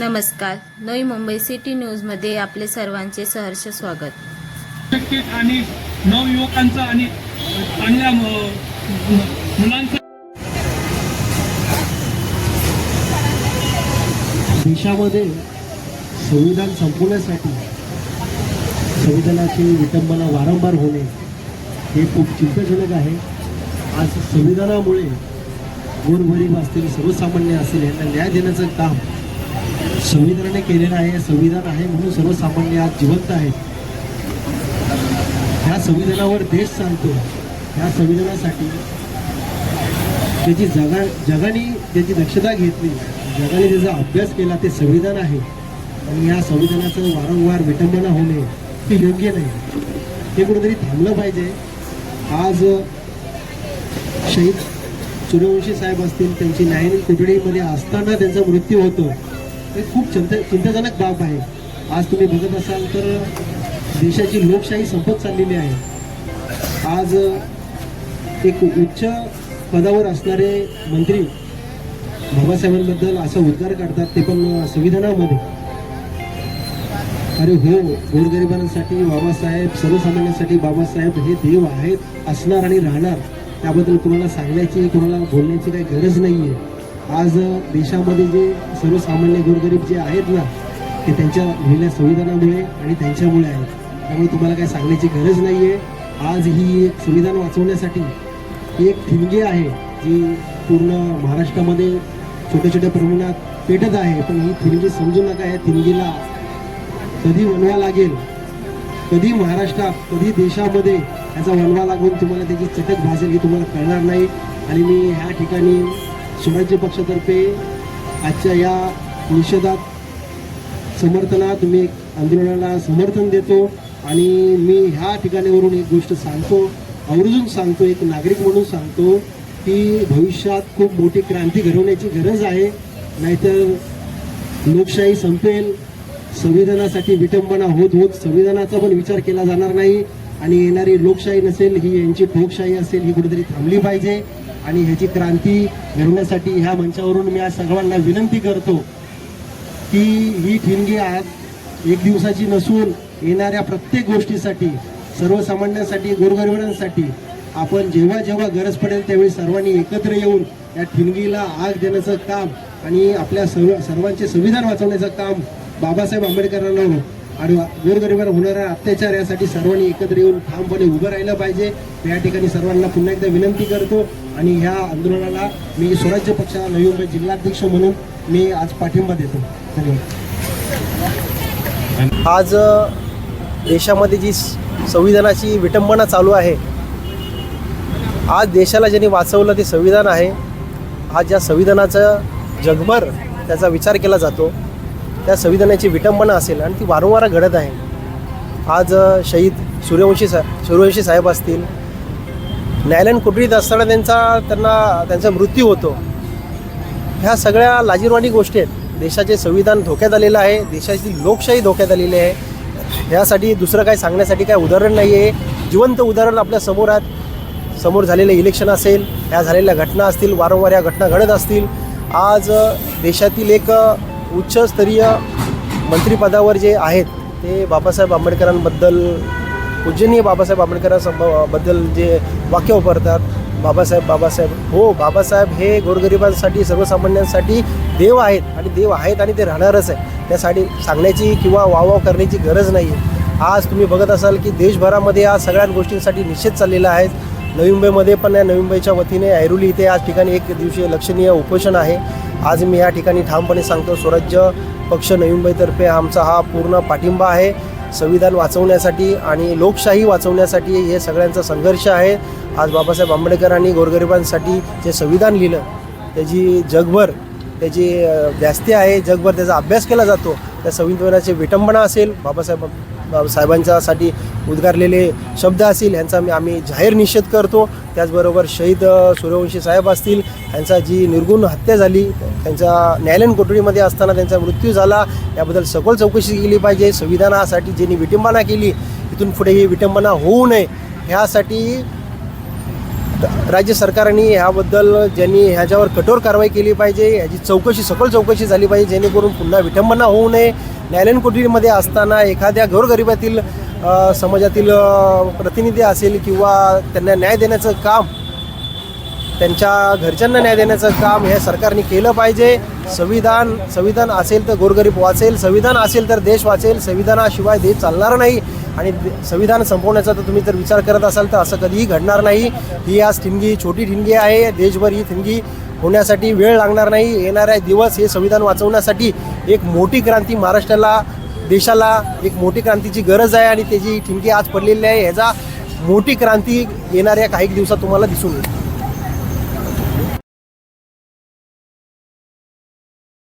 नमस्कार. नवी मुंबई सिटी न्यूजमध्ये आपले सर्वांचे सहर्ष स्वागत. आणि नवयुवकांचं आणि चांगल्या मुलांचं देशामध्ये संविधान संपवण्यासाठी संविधानाची विटंबना वारंवार होणे हे खूप चिंताजनक आहे. आज संविधानामुळे गोरगरीब असतील सर्वसामान्य असतील यांना न्याय देण्याचं काम संविधानाने केलेलं आहे संविधान आहे म्हणून सर्वसामान्य आज जिवंत आहे ह्या संविधानावर देश चालतो. ह्या संविधानासाठी त्याची जगा जगाने त्याची दक्षता घेतली. जगाने त्याचा अभ्यास केला ते संविधान आहे. आणि या संविधानाचं वारंवार विटंबना होणे ते योग्य नाही. हे कुठेतरी थांबलं पाहिजे. आज शहीद सूर्यवंशी साहेब असतील त्यांची न्यायालयीन कोठडीमध्ये असताना त्यांचा मृत्यू होतो. हे खूप चिंता चिंताजनक बाब आहे. आज तुम्ही बघत असाल तर देशाची लोकशाही संपत चाललेली आहे. आज एक उच्च पदावर असणारे मंत्री बाबासाहेबांबद्दल असा उद्गार काढतात ते पण संविधानामध्ये. अरे हो गोरगरिबांसाठी बाबासाहेब सर्वसामान्यांसाठी बाबासाहेब हे देव आहेत असणार आणि राहणार त्याबद्दल कोणाला सांगण्याची कोणाला बोलण्याची काही गरज नाही आहे आज देशामध्ये जे सर्वसामान्य गोरगरीब जे आहेत ना ते त्यांच्या लिहिल्या संविधानामुळे आणि त्यांच्यामुळे आहेत. त्यामुळे तुम्हाला काही सांगण्याची गरज नाही आहे आज ही एक संविधान वाचवण्यासाठी एक ठिणगी आहे जी पूर्ण महाराष्ट्रामध्ये छोट्या छोट्या प्रमाणात पेटत आहे. पण ही थिणगी समजू नका या थिणगीला कधी वनवा लागेल? कधी महाराष्ट्रात कधी देशामध्ये याचा वनवा लागून तुम्हाला त्याची चटक भासेल ही तुम्हाला कळणार नाही. आणि मी ह्या ठिकाणी शिवाजी पक्षातर्फे आजच्या या निषेधात समर्थनात मी एक आंदोलनाला समर्थन देतो आणि मी ह्या ठिकाणीवरून एक गोष्ट सांगतो आवर्जून सांगतो एक नागरिक म्हणून सांगतो की भविष्यात खूप मोठी क्रांती घडवण्याची गरज आहे नाहीतर लोकशाही संपेल संविधानासाठी विटंबना होत होत संविधानाचा पण विचार केला जाणार नाही आणि येणारी लोकशाही नसेल ही यांची ठोकशाही असेल ही कुठेतरी थांबली पाहिजे. आणि ह्याची क्रांती घडवण्यासाठी ह्या मंचावरून मी आज सर्वांना विनंती करतो की ही ठिणगी आज एक दिवसाची नसून येणाऱ्या प्रत्येक गोष्टीसाठी सर्वसामान्यांसाठी गोरगरिबांसाठी आपण जेव्हा जेव्हा गरज पडेल त्यावेळी सर्वांनी एकत्र येऊन या ठिणगीला आग देण्याचं काम आणि आपल्या सर्व सर्वांचे संविधान वाचवण्याचं काम बाबासाहेब आंबेडकरांना हो- आणि गोरगरिबांवर होणारा अत्याचार यासाठी सर्वांनी एकत्र येऊन ठामपणे उभं राहिलं पाहिजे. या ठिकाणी सर्वांना पुन्हा एकदा विनंती करतो आणि ह्या आंदोलनाला मी स्वराज्य पक्षा नवी मुंबई जिल्हाध्यक्ष म्हणून मी आज पाठिंबा देतो. धन्यवाद. आज देशामध्ये जी स- संविधानाची विटंबना चालू आहे आज देशाला ज्यांनी वाचवलं ते संविधान आहे. आज ज्या संविधानाचं जगभर त्याचा विचार केला जातो. त्या संविधानाची विटंबना असेल आणि ती वारंवार घडत आहे. आज शहीद सूर्यवंशी सा सूर्यवंशी साहेब असतील न्यायालयीन कोठडीत असताना त्यांचा त्यांना त्यांचा मृत्यू होतो. ह्या सगळ्या लाजीरवाणी गोष्टी आहेत. देशाचे संविधान धोक्यात आलेलं आहे देशाची लोकशाही धोक्यात आलेली आहे. यासाठी दुसरं काही सांगण्यासाठी काय उदाहरण नाही आहे. जिवंत उदाहरण आपल्यासमोर आहेत. समोर झालेलं इलेक्शन असेल ह्या झालेल्या घटना असतील वारंवार या घटना घडत असतील. आज देशातील एक उच्चस्तरीय मंत्रिपदावर जे आहेत ते बाबासाहेब आंबेडकरांबद्दल पूजनीय बाबासाहेब आंबेडकरांबद्दल जे वाक्य वापरतात बाबासाहेब बाबासाहेब हो बाबासाहेब हे गोरगरिबांसाठी सर्वसामान्यांसाठी देव आहेत आणि देव आहेत आणि ते राहणारच आहे त्यासाठी सांगण्याची किंवा वावाव करण्याची गरज नाही आहे आज तुम्ही बघत असाल की देशभरामध्ये आज सगळ्या गोष्टींसाठी निषेध चाललेला आहे. नवी मुंबईमध्ये पण या नवी मुंबईच्या वतीने ऐरोली इथे आज ठिकाणी एक दिवशीय लक्षणीय उपोषण आहे. आज मी या ठिकाणी ठामपणे सांगतो स्वराज्य पक्ष नवी मुंबईतर्फे आमचा हा पूर्ण पाठिंबा आहे. संविधान वाचवण्यासाठी आणि लोकशाही वाचवण्यासाठी हे सगळ्यांचा संघर्ष आहे. आज बाबासाहेब आंबेडकरांनी गोरगरिबांसाठी जे संविधान लिहिलं त्याची जगभर त्याची व्यास्ती आहे जगभर त्याचा अभ्यास केला जातो. त्या संविधानाची विटंबना असेल बाबासाहेब बाबासाहेबांच्यासाठी उद्गारलेले शब्द असतील यांचा मी आम्ही जाहीर निषेध करतो. त्याचबरोबर शहीद सूर्यवंशी साहेब असतील यांचा जी निर्गुण हत्या झाली त्यांच्या न्यायालयीन कोठडीमध्ये असताना त्यांचा मृत्यू झाला याबद्दल सखोल चौकशी केली पाहिजे. संविधानासाठी ज्यांनी विटंबना केली इथून पुढे ही विटंबना होऊ नये. ह्यासाठी राज्य सरकारने ह्याबद्दल ज्यांनी ह्याच्यावर कठोर कारवाई केली पाहिजे ह्याची चौकशी सखोल चौकशी झाली पाहिजे जेणेकरून पुन्हा विटंबना होऊ नये. न्यायालयीन कोठडीमध्ये असताना एखाद्या गोरगरिबातील समाजातील प्रतिनिधी असेल किंवा त्यांना न्याय देण्याचं काम त्यांच्या घरच्यांना न्याय देण्याचं काम हे सरकारने केलं पाहिजे. संविधान संविधान असेल तर गोरगरीब वाचेल संविधान असेल तर देश वाचेल संविधानाशिवाय देश चालणार नाही. आणि संविधान संपवण्याचा तर तुम्ही जर विचार करत असाल तर असं कधीही घडणार नाही. ही आज ठिणगी छोटी ठिणगी आहे. देशभर ही ठिणगी होण्यासाठी वेळ लागणार नाही. येणाऱ्या दिवस हे संविधान वाचवण्यासाठी एक मोठी क्रांती महाराष्ट्राला देशाला एक मोठी क्रांतीची गरज आहे आणि त्याची ठिणगी आज पडलेली आहे. ह्याचा मोठी क्रांती येणाऱ्या काही दिवसात तुम्हाला दिसून येईल.